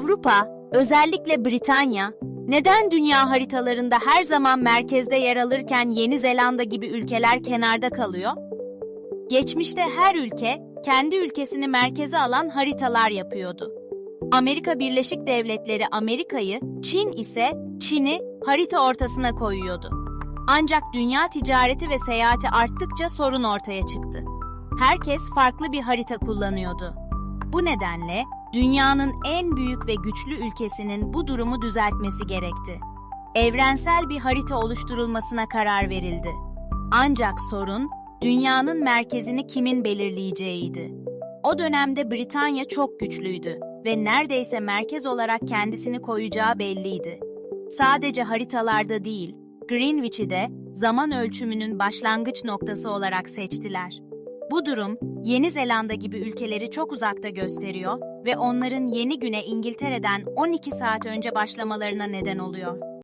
Avrupa, özellikle Britanya, neden dünya haritalarında her zaman merkezde yer alırken Yeni Zelanda gibi ülkeler kenarda kalıyor? Geçmişte her ülke kendi ülkesini merkeze alan haritalar yapıyordu. Amerika Birleşik Devletleri Amerika'yı, Çin ise Çin'i harita ortasına koyuyordu. Ancak dünya ticareti ve seyahati arttıkça sorun ortaya çıktı. Herkes farklı bir harita kullanıyordu. Bu nedenle dünyanın en büyük ve güçlü ülkesinin bu durumu düzeltmesi gerekti. Evrensel bir harita oluşturulmasına karar verildi. Ancak sorun dünyanın merkezini kimin belirleyeceğiydi. O dönemde Britanya çok güçlüydü ve neredeyse merkez olarak kendisini koyacağı belliydi. Sadece haritalarda değil, Greenwich'i de zaman ölçümünün başlangıç noktası olarak seçtiler. Bu durum, Yeni Zelanda gibi ülkeleri çok uzakta gösteriyor ve onların yeni güne İngiltere'den 12 saat önce başlamalarına neden oluyor.